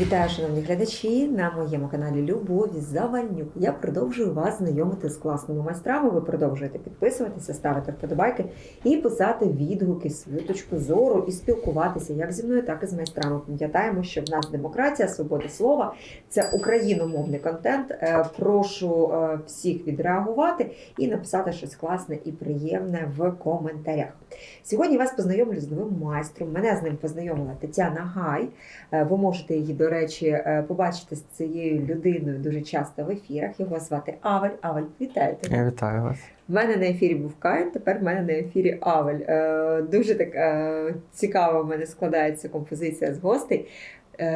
Вітаю, шановні глядачі, на моєму каналі Любові Завальнюк. Я продовжую вас знайомити з класними майстрами. Ви продовжуєте підписуватися, ставити вподобайки і писати відгуки, свою точку зору і спілкуватися як зі мною, так і з майстрами. Пам'ятаємо, що в нас демократія, свобода слова, це україномовний контент. Е, Прошу е, всіх відреагувати і написати щось класне і приємне в коментарях. Сьогодні вас познайомлю з новим майстром. Мене з ним познайомила Тетяна Гай. Е, Ви можете її, до речі, е, побачити з цією людиною дуже часто в ефірах. Його звати Авель. Авель, вітаю тебе. Я вітаю вас. В мене на ефірі був Каїн, тепер в мене на ефірі Авель. Е, Дуже так цікаво в мене складається композиція з гостей.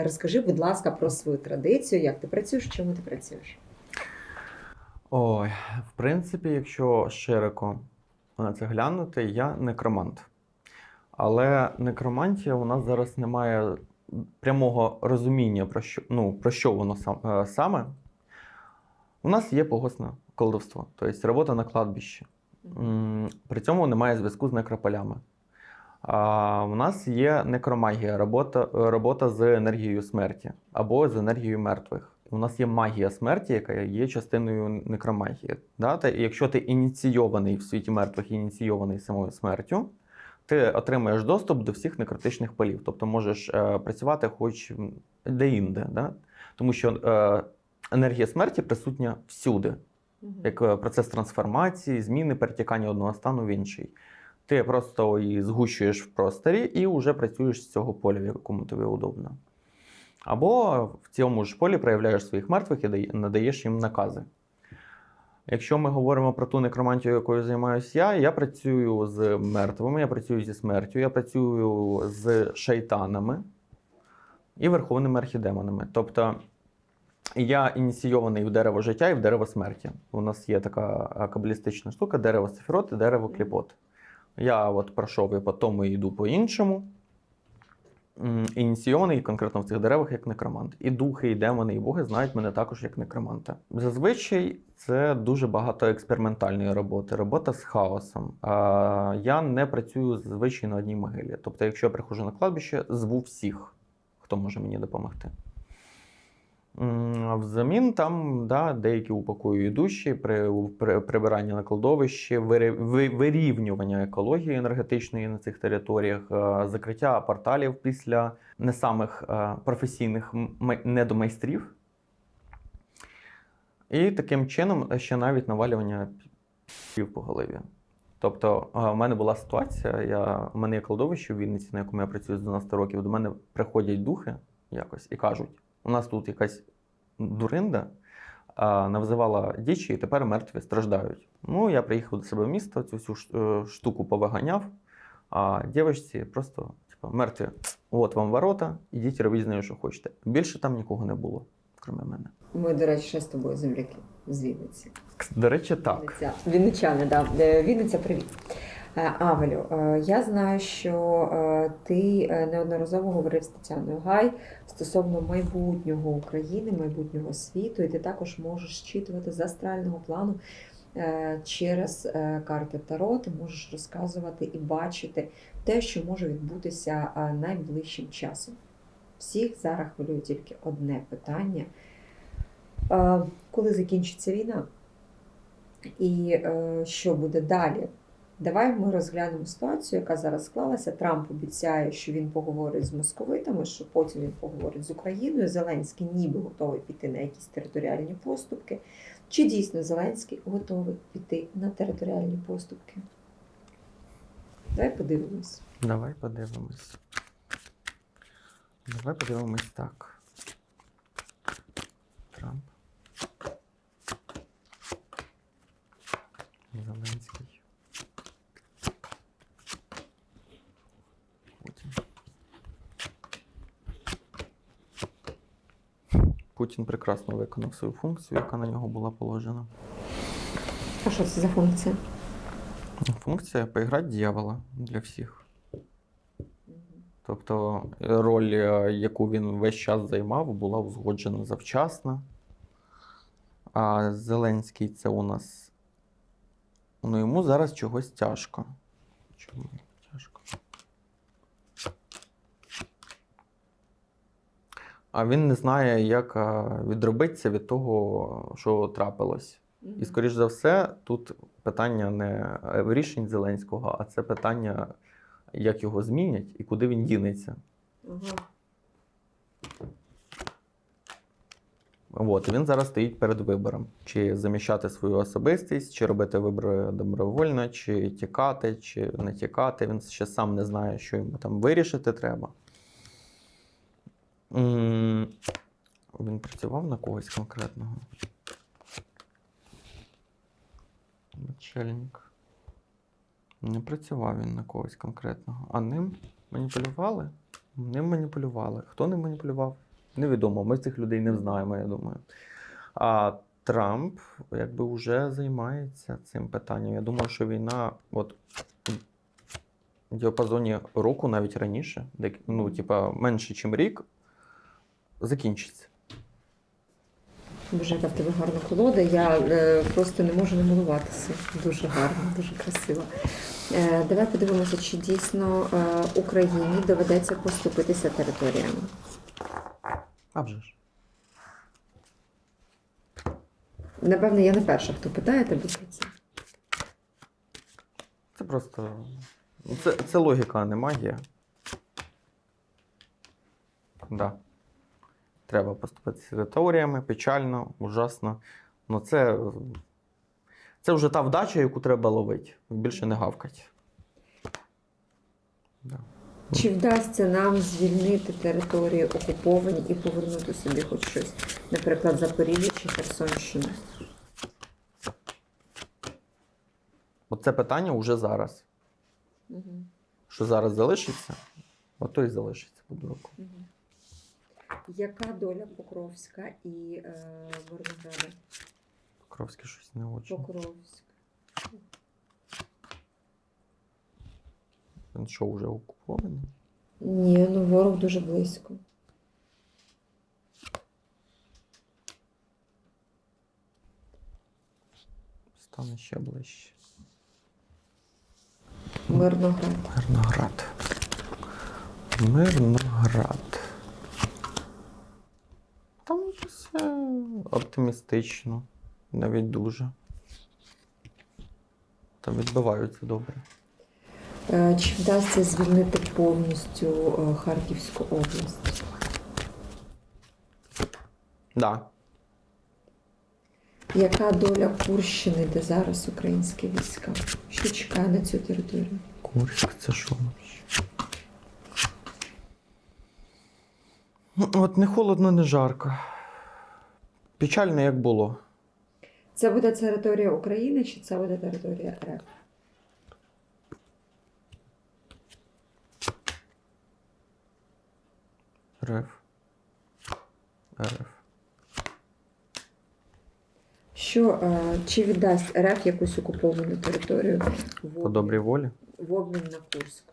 Розкажи, будь ласка, про свою традицію, як ти працюєш, чому ти працюєш? Ой, в принципі, якщо широко на це глянути, я некромант. Але некромантія у нас зараз немає прямого розуміння, про що, ну, про що воно сам, е, саме. У нас є погосне колдовство, тобто робота на кладбищі. При цьому немає зв'язку з некрополями. А, у нас є некромагія, робота, робота з енергією смерті або з енергією мертвих. У нас є магія смерті, яка є частиною некромагії. Да? Та, і якщо ти ініційований в світі мертвих, ініційований самою смертю, ти отримаєш доступ до всіх некротичних полів. Тобто можеш е, працювати хоч де-інде. Да? Тому що е, енергія смерті присутня всюди як е, процес трансформації, зміни, перетікання одного стану в інший. Ти просто її згущуєш в просторі і вже працюєш з цього поля, в якому тобі удобно. Або в цьому ж полі проявляєш своїх мертвих і надаєш їм накази. Якщо ми говоримо про ту некромантію, якою займаюся я, я працюю з мертвими, я працюю зі смертю, я працюю з шайтанами і верховними архідемонами. Тобто я ініційований в дерево життя і в дерево смерті. У нас є така кабалістична штука: дерево сефірот і дерево кліпот. Я от пройшов і по тому і йду по іншому. Ініційований конкретно в цих деревах як некромант. І духи, і демони, і боги знають мене також як некроманта. Зазвичай це дуже багато експериментальної роботи, робота з хаосом. Я не працюю зазвичай на одній могилі. Тобто, якщо я приходжу на кладбище, зву всіх, хто може мені допомогти. Взамін там да, деякі упокоює душі при, при прибиранні на кладовищі, вирівнювання екології енергетичної на цих територіях, е, закриття порталів після не самих е, професійних недомайстрів. І таким чином ще навіть навалювання по голові. Тобто, е, в мене була ситуація, я, у мене є кладовище в Вінниці, на якому я працюю з 12 років. До мене приходять духи якось і кажуть: у нас тут якась дуринда а, навзивала дічі, і тепер мертві страждають. Ну, я приїхав до себе в місто, цю всю е, штуку повиганяв, а дівчинці просто, типу, мертві, от вам ворота, ідіть робіть з нею, що хочете. Більше там нікого не було, крім мене. Ми, до речі, ще з тобою земляки з Вінниці. До речі, так. Вінниця. Вінничани, да. Е, Вінниця, привіт. Е, Авелю, е, я знаю, що е, ти неодноразово говорив з Тетяною Гай стосовно майбутнього України, майбутнього світу, і ти також можеш зчитувати з астрального плану через карти Таро, ти можеш розказувати і бачити те, що може відбутися найближчим часом. Всіх зараз хвилює тільки одне питання. Коли закінчиться війна? І що буде далі? Давай ми розглянемо ситуацію, яка зараз склалася. Трамп обіцяє, що він поговорить з московитами, що потім він поговорить з Україною. Зеленський ніби готовий піти на якісь територіальні поступки. Чи дійсно Зеленський готовий піти на територіальні поступки? Давай подивимось. Давай подивимось. Давай подивимось так. Трамп. Зеленський. Путін. Путін прекрасно виконав свою функцію, яка на нього була положена. А що це за функція? Функція поіграти дьявола для всіх. Тобто роль, е, яку він весь час займав, була узгоджена завчасно. А Зеленський це у нас. Ну, йому зараз чогось тяжко. Чому тяжко? А він не знає, як а, відробитися від того, що трапилось. І, скоріш за все, тут питання не е, рішень Зеленського, а це питання, як його змінять і куди він дінеться. Ага. От, він зараз стоїть перед вибором: чи заміщати свою особистість, чи робити вибори добровольно, чи тікати, чи не тікати. Він ще сам не знає, що йому там вирішити треба. Він працював на когось конкретного. Начальник. Не працював він на когось конкретного. А ним маніпулювали? Ним маніпулювали. Хто ним маніпулював? Невідомо. Ми цих людей не знаємо, я думаю. А Трамп якби вже займається цим питанням. Я думаю, що війна, от в діапазоні року, навіть раніше, ну, типа, менше, ніж рік, закінчиться. Боже, яка в тебе гарна колода. Я е, просто не можу не милуватися. Дуже гарно, дуже красиво. Е, давай подивимося, чи дійсно е, Україні доведеться поступитися територіями. А вже ж. Напевно, я не перша, хто питає тебе про це. Це просто. Це, це логіка, а не магія. Да. Треба поступити територіями, печально, ужасно. Ну це, це вже та вдача, яку треба ловити. Більше не гавкать. Да. Чи вдасться нам звільнити території окуповані і повернути собі хоч щось, наприклад, Запоріжжя чи Херсонщину? Оце питання вже зараз. Угу. Що зараз залишиться, ото і залишиться під руку. Яка доля Покровська і е, Мирнограда? Покровське щось не очень. Покровськ. Він що, вже окупований? Ні, ну ворог дуже близько. Стане ще ближче. Мирноград. Мирноград. Мирноград. Там все оптимістично, навіть дуже. Там відбиваються добре. Е, Чи вдасться звільнити повністю е, Харківську область? Да. Яка доля Курщини, де зараз українські війська? Що чекає на цю територію? Курськ, це що? Ну, От не холодно, не жарко. Печально, як було. Це буде територія України чи це буде територія РФ? РФ. РФ. Що е, чи віддасть РФ якусь окуповану територію в По обмін, добрій волі. в обмін на Курську?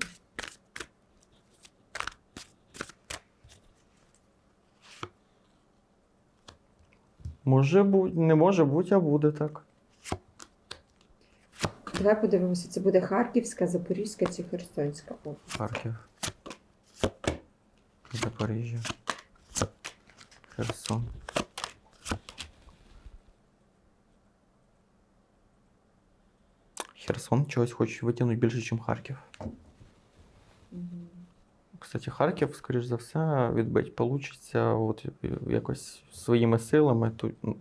Може бути, не може бути, а буде так. Давай подивимося, це буде Харківська, Запорізька чи Херсонська область. Харків. Запоріжжя. Херсон. Херсон чогось хоче витягнути більше, ніж Харків. Кстати, Харків, скоріш за все, відбить получиться от якось своїми силами. Тут, ну,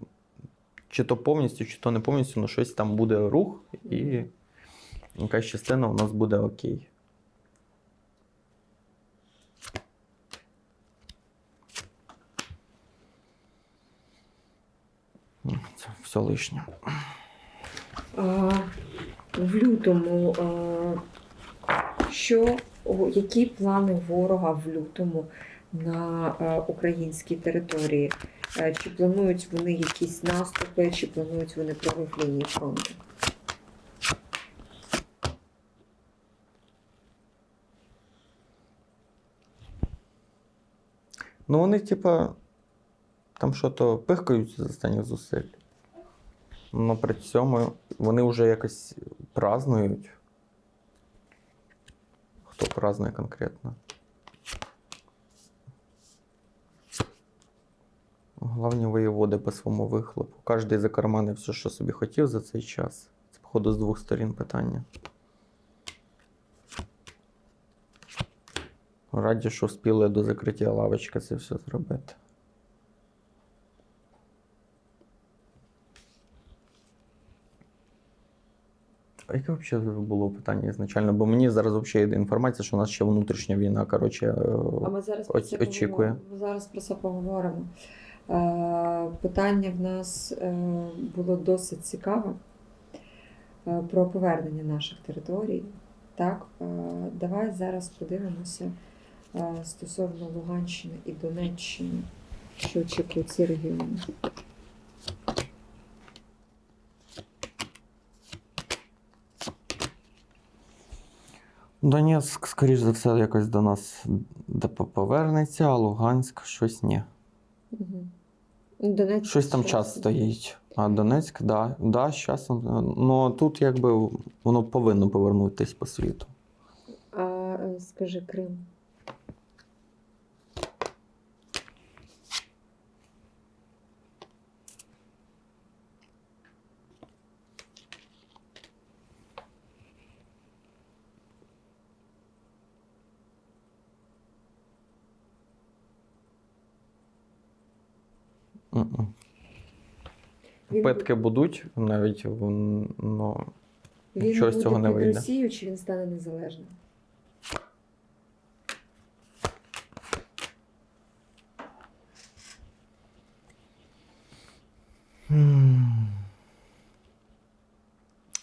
чи то повністю, чи то не повністю, але щось там буде рух, і якась частина у нас буде окей. Ну, Це все лишнє. А, в лютому а, що, які плани ворога в лютому на українській території? Е, Чи планують вони якісь наступи, чи планують вони прорив лінії фронту? Ну, вони, типа, там що-то пихкаються з останніх зусиль. Ну, при цьому вони вже якось празднують. Хто празднує конкретно? Главні воєводи по своєму вихлопу. Кожен закарманив все, що собі хотів за цей час. Це, походу, з двох сторін питання. Раді, що вспіли до закриття лавочки це все зробити. А яке взагалі було питання ізначально? Бо мені зараз взагалі йде інформація, що у нас ще внутрішня війна, коротше. е, А ми зараз про це очікує. Ми зараз про це поговоримо. Е, питання в нас е, було досить цікаве е, про повернення наших територій. Так, е, давай зараз подивимося е, стосовно Луганщини і Донеччини, що очікують ці регіони. Донецьк, скоріш за все, якось до нас повернеться, а Луганськ щось ні. Угу. Донецьк Щось там час стоїть. А Донецьк, да, да, з часом. Ну тут якби воно повинно повернутися по світу. А скажи Крим. Він Питки будуть, навіть ну, Він Нічого з буде цього не вийде. Росію, чи він стане незалежним?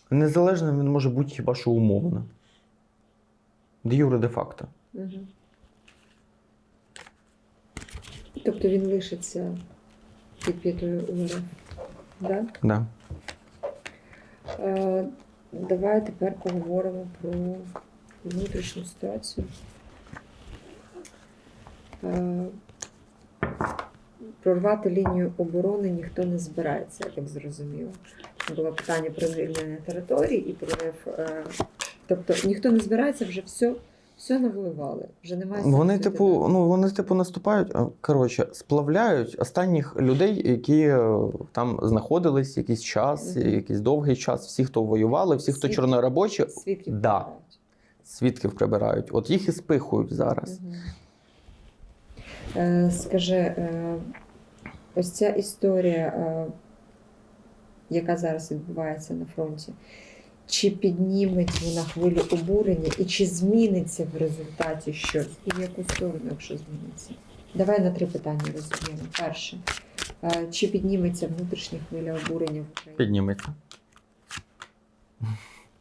незалежним він може бути хіба що умовно. Де юре де факто. Угу. Тобто він лишиться під п'ятою УРФ. Да? Да. Е, давай тепер поговоримо про внутрішню ситуацію. Е, прорвати лінію оборони ніхто не збирається, я так зрозуміло. Було питання про звільнення територій і прорив. Е, тобто ніхто не збирається, вже все, все навоювали. Вже немає Вони, типу, ну вони, типу, наступають, коротше, сплавляють останніх людей, які е, там знаходились якийсь час, Мгм. якийсь довгий час. Всі, хто воювали, всі, хто чорноробочі, свідків да. прибирають. свідків прибирають. От їх і спихують зараз. Мгм. Е, Скажи, е, ось ця історія, е, яка зараз відбувається на фронті, чи підніметь вона хвилю обурення і чи зміниться в результаті щось? І в яку сторону, якщо зміниться? Давай на три питання розіб'ємо. Перше, е, чи підніметься внутрішня хвиля обурення в Україні? Підніметься.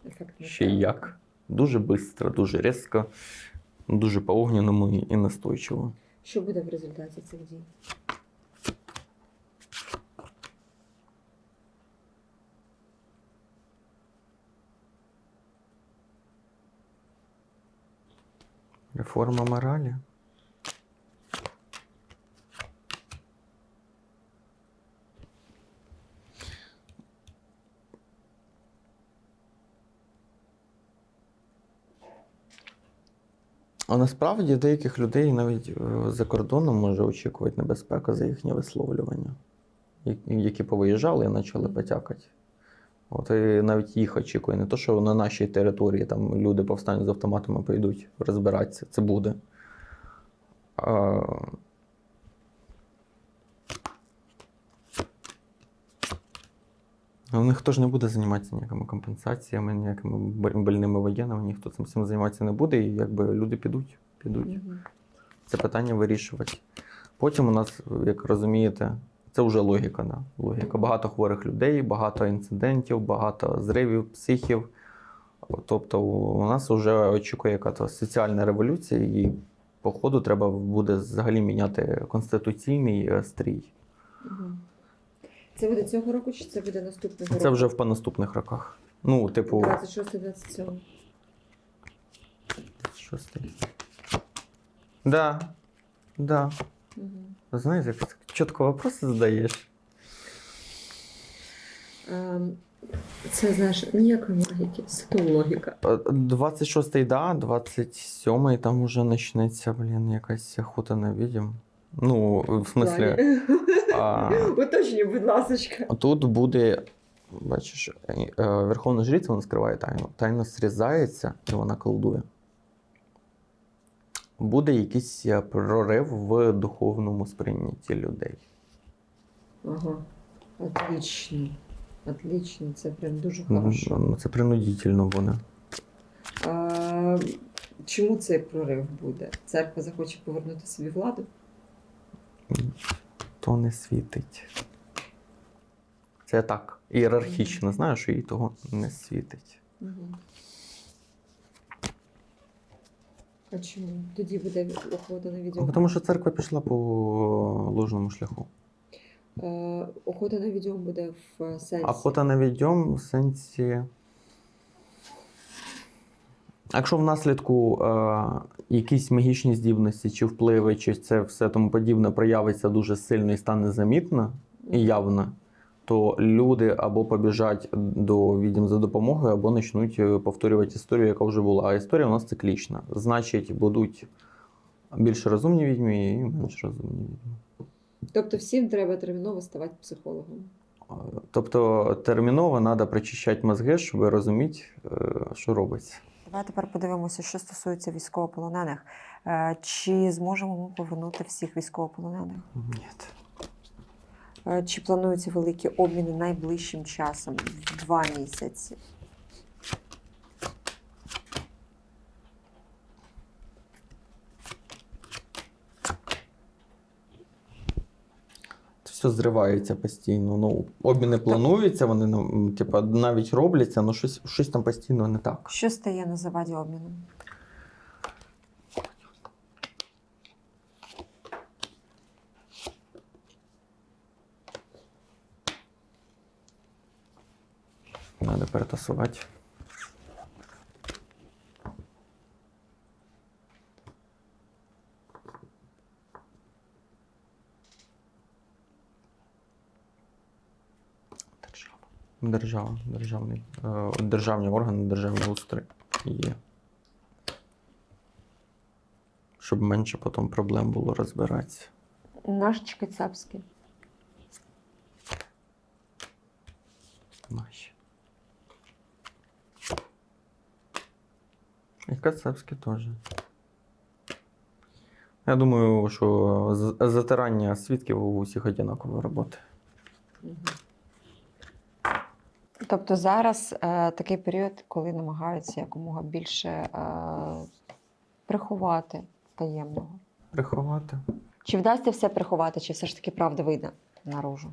Ефект Ще як. Дуже швидко, дуже різко, дуже по огняному і настойчиво. Що буде в результаті цих дій? Реформа моралі. А насправді деяких людей навіть е, за кордоном може очікувати небезпека за їхнє висловлювання, які повиїжджали і почали потякати. От і навіть їх очікує. Не то, що на нашій території там люди повстануть з автоматами прийдуть розбиратися. Це буде. А... А в них теж не буде займатися ніякими компенсаціями, ніякими больними воєнними, ніхто цим всім займатися не буде, і якби люди підуть, підуть це питання вирішувати. Потім у нас, як розумієте, це вже логіка. Да? Логіка. Багато хворих людей, багато інцидентів, багато зривів, психів. Тобто у нас вже очікує якась соціальна революція, і по ходу треба буде взагалі міняти конституційний е, стрій. Це буде цього року чи це буде наступного року? Це вже в по наступних роках. Ну, типу, 26-27. шостий. Да. Да. Угу. Знаєш, як ти чітко вопроси задаєш. Ем, Це знаєш, ніякої логіки, це то логіка. 26-й, да, 27-й там уже почнеться, блін, якась охота на відьом. Ну, в смислі, а, Уточнюй, будь ласка. тут буде, бачиш, е, е, Верховна Жриця вона скриває тайну. Тайна зрізається і вона колдує. Буде якийсь е, прорив в духовному сприйнятті людей. Ага. Отлично. Отлично, це прям дуже Ну, хорошо. ну, Це принудительно буде. А, чому цей прорив буде? Церква захоче повернути собі владу? То не світить. Це так, ієрархічно, знаєш, що їй того не світить. Угу. А чому? Тоді буде охота на відьом. Ну, Тому що церква пішла по ложному шляху. Е, охота на відьом буде в сенсі. Охота на відьом в сенсі. Якщо внаслідку е, якісь магічні здібності, чи впливи, чи це все тому подібне проявиться дуже сильно і стане замітно і явно, то люди або побіжать до відьм за допомогою, або почнуть е, повторювати історію, яка вже була. А історія у нас циклічна. Значить, будуть більш розумні відьми і менш розумні відьми. Тобто всім треба терміново ставати психологом. Е, Тобто терміново треба причищати мозги, щоб розуміти, е, що робиться. Давай тепер подивимося, що стосується військовополонених. Чи зможемо ми повернути всіх військовополонених? Ні. Е, Чи плануються великі обміни найближчим часом в два місяці? Все зривається постійно. Ну, обміни плануються, вони ну, типа, навіть робляться, але щось, щось там постійно не так. Що стає на заваді обміну? Треба перетасувати. Держава. Державний, е, державні органи, державні устрій є. Щоб менше потім проблем було розбиратися. Наш Чкацапський. Наші. І Кацапські теж. Я думаю, що затирання свідків у усіх однаково роботи. Тобто зараз е, такий період, коли намагаються якомога більше е, приховати таємного. Приховати. Чи вдасться все приховати, чи все ж таки правда вийде наружу?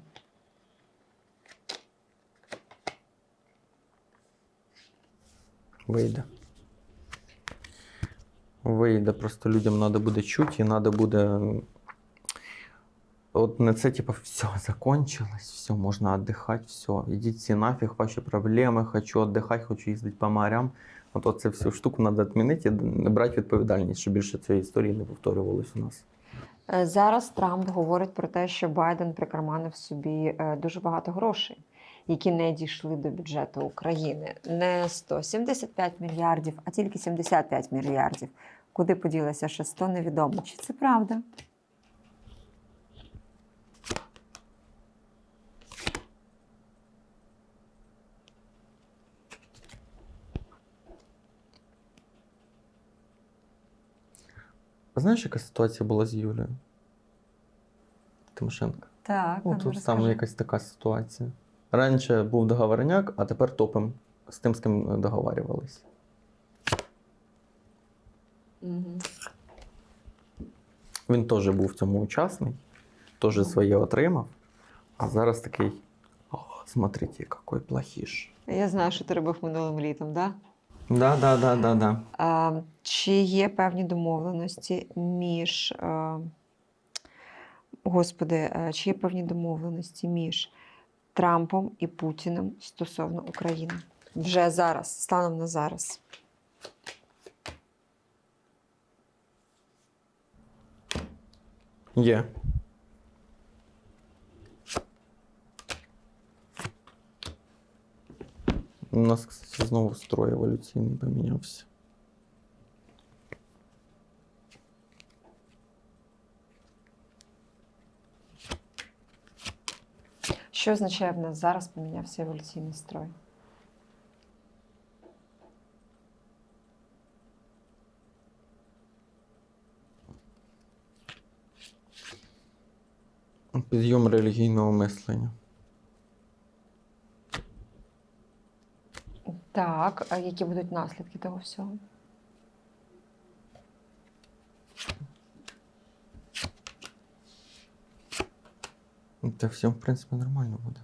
Вийде. Вийде, просто людям треба буде чути, і треба буде. От не це, типу, все, закончилось, все, можна віддихати, все. Ідіть всі нафіг, ваші проблеми, хочу віддихати, хочу їздити по морям. От оце всю штуку треба відмінити і брати відповідальність, щоб більше цієї історії не повторювалось у нас. Е, Зараз Трамп говорить про те, що Байден прикарманив собі е, дуже багато грошей, які не дійшли до бюджету України. Не 175 мільярдів, а тільки 75 мільярдів. Куди поділося ще 100, невідомо. Чи це правда? Знаєш, яка ситуація була з Юлією? Тимошенко? Так, Ну, тут саме якась така ситуація. Раніше був договорняк, а тепер топим з тим, з ким договарювались. Угу. Він теж був в цьому учасний, теж своє отримав, а зараз такий. О, смотрите, який плохіш. Я знаю, що ти робив минулим літом, так? Да, да, да, да, да. А, чи є певні домовленості між. А, господи, а, чи є певні домовленості між Трампом і Путіним стосовно України? Вже зараз, станом на зараз. Є. У нас, кстати, знову строй еволюційний помінявся. Що означає в нас зараз помінявся еволюційний строй? Підйом релігійного мислення. Так, а які будуть наслідки того всього? Та все, в принципі, нормально буде.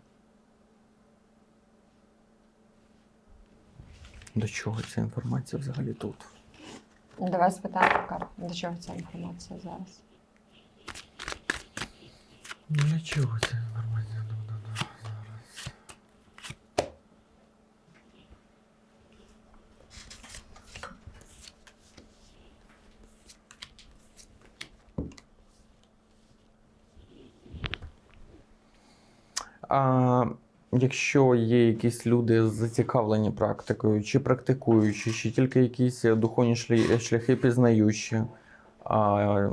До чого ця інформація взагалі тут? Давай спитаємо, Кар, до чого ця інформація зараз? Для чого ця інформація А якщо є якісь люди зацікавлені практикою, чи практикуючі, чи тільки якісь духовні шляхи пізнаючі, а,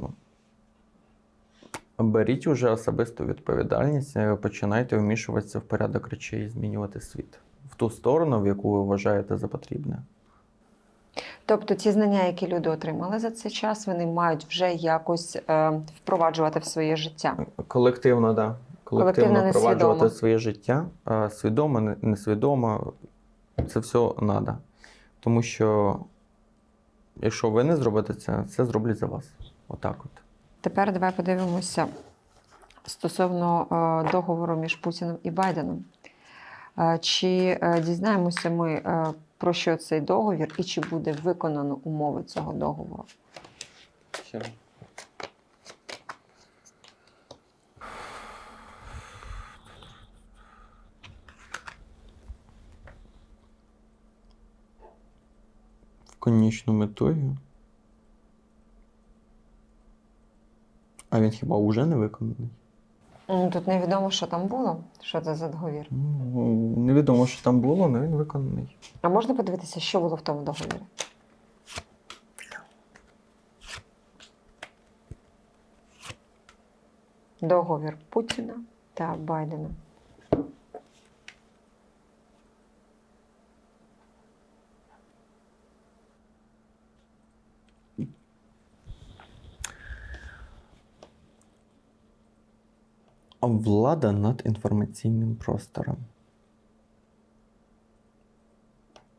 беріть уже особисту відповідальність, починайте вмішуватися в порядок речей і змінювати світ в ту сторону, в яку ви вважаєте за потрібне. Тобто ті знання, які люди отримали за цей час, вони мають вже якось е, впроваджувати в своє життя. Колективно, да. Колективно впроваджувати своє життя, свідомо, несвідомо, це все треба. Тому що, якщо ви не зробите це, це зроблять за вас. Отак от. Тепер давай подивимося стосовно е, договору між Путіним і Байденом. Е, Чи е, дізнаємося ми про що цей договір і чи буде виконано умови цього договору? Конічну метою. А він хіба вже не виконаний? Ну, Тут невідомо, що там було, що це за договір. Ну, невідомо, що там було, але він виконаний. А можна подивитися, що було в тому договорі? Договір Путіна та Байдена. Влада над інформаційним простором.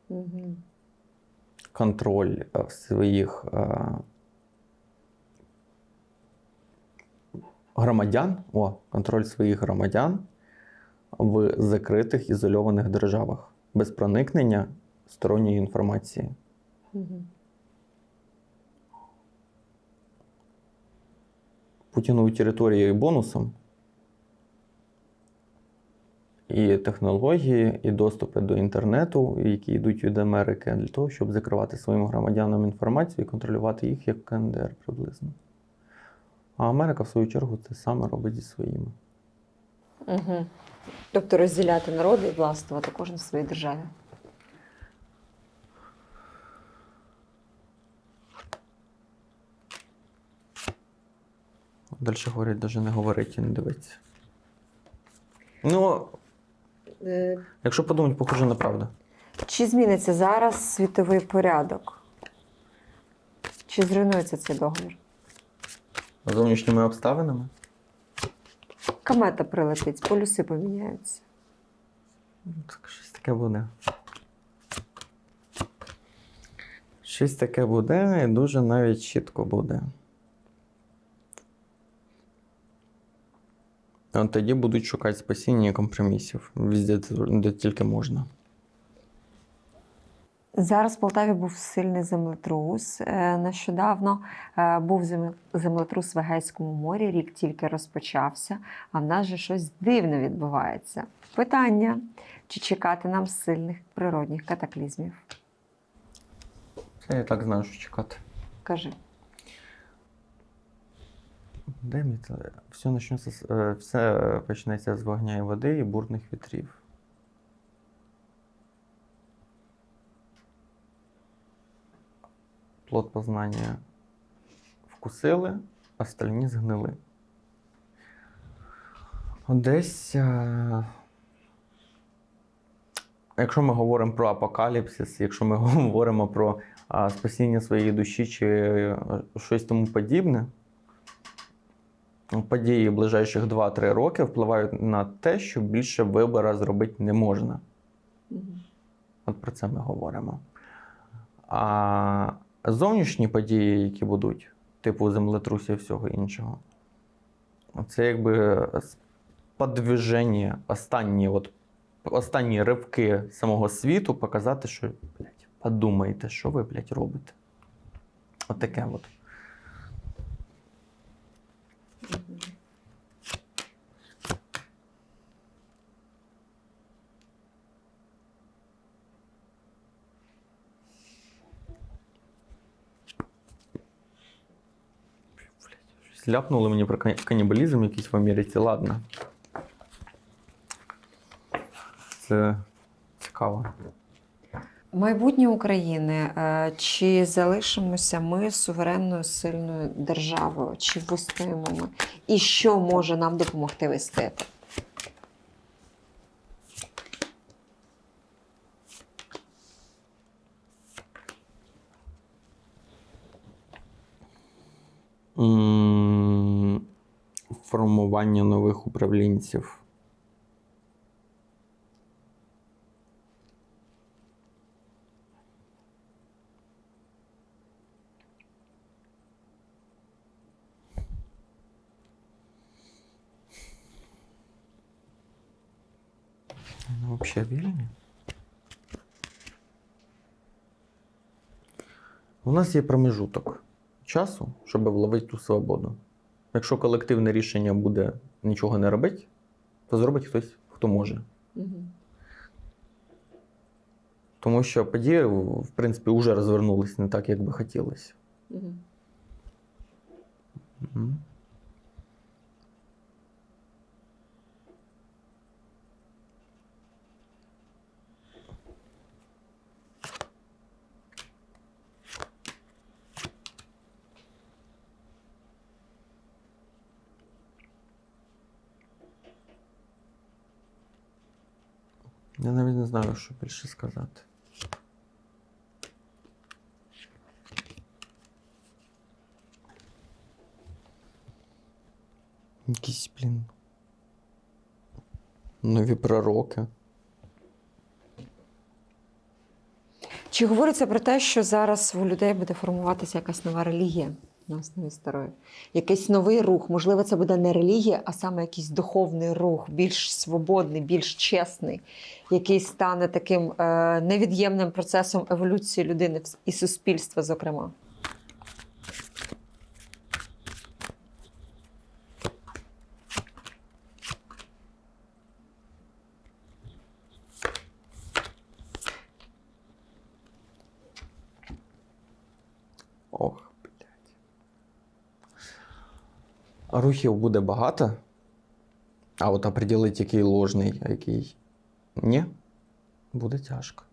Угу. контроль е, в своїх е, громадян, о, контроль своїх громадян в закритих ізольованих державах без проникнення сторонньої інформації. Угу. Путінові території бонусом. І технології, і доступи до інтернету, які йдуть від Америки, для того, щоб закривати своїм громадянам інформацію і контролювати їх як КНДР приблизно. А Америка, в свою чергу, це саме робить зі своїми. Угу. Тобто розділяти народи і властвувати кожен в своїй державі. Далі говорять, навіть не говорить і не дивиться. Ну, якщо подумати, похоже на правду. Чи зміниться зараз світовий порядок? Чи зруйнується цей договір? Зовнішніми обставинами. Комета прилетить, полюси поміняються. Так, щось таке буде. Щось таке буде і дуже навіть чітко буде. Тоді будуть шукати спасіння і компромісів. Везде, де тільки можна. Зараз в Полтаві був сильний землетрус. Е, Нещодавно е, був землетрус в Егейському морі, рік тільки розпочався, а в нас же щось дивне відбувається. Питання: чи чекати нам сильних природних катаклізмів? Це я так знаю, що чекати. Кажи. Де? Все, почнеться, з- е, все почнеться з вогня і води і бурних вітрів. Плод познання вкусили, остальні згнили. Десь. Якщо ми говоримо про апокаліпсис, якщо ми говоримо про спасіння своєї душі чи е, щось тому подібне, події ближайших 2-3 роки впливають на те, що більше вибору зробити не можна. От про це ми говоримо. А зовнішні події, які будуть, типу землетрусів і всього іншого, це якби подвиження, останні, от, останні ривки самого світу показати, що, блядь, подумайте, що ви, блядь, робите. От таке от. Щось Ляпнули мені про канібалізм якийсь в Америці, ладно. Це цікаво. Майбутнє України. Е, Чи залишимося ми суверенною сильною державою? Чи вистоїмо ми? І що може нам допомогти вистояти? Управлінців. Ну, взагалі вільні. У нас є промежуток часу, щоб вловити ту свободу. Якщо колективне рішення буде нічого не робить, то зробить хтось, хто може. Тому що події, в принципі, вже розвернулись не так, як би хотілося. Мгм. Я навіть не знаю, що більше сказати. Якісь, блін. Нові пророки. Чи говориться про те, що зараз у людей буде формуватися якась нова релігія на основі старої? Якийсь новий рух? Можливо, це буде не релігія, а саме якийсь духовний рух, більш свободний, більш чесний, який стане таким е, невід'ємним процесом еволюції людини і суспільства, зокрема. Ох, блядь. Рухів буде багато. А от определити, який ложний, а який ні, буде тяжко.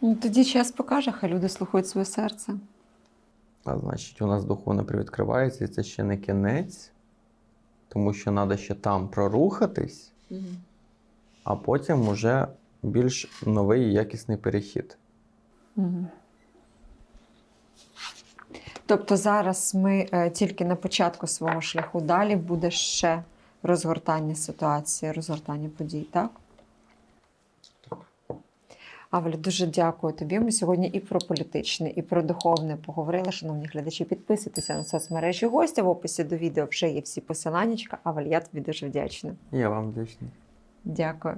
Ну, тоді час покаже, хай люди слухають своє серце. А значить, у нас духовно привідкривається, і це ще не кінець, тому що треба ще там прорухатись, а потім уже більш новий і якісний перехід. Мгм. Тобто зараз ми е, тільки на початку свого шляху далі буде ще розгортання ситуації, розгортання подій, так? Авель, дуже дякую тобі. Ми сьогодні і про політичне, і про духовне поговорили. Шановні глядачі, підписуйтеся на соцмережі гостя. В описі до відео вже є всі посиланнячка. Авель, я тобі дуже вдячна. Я вам вдячний. Дякую.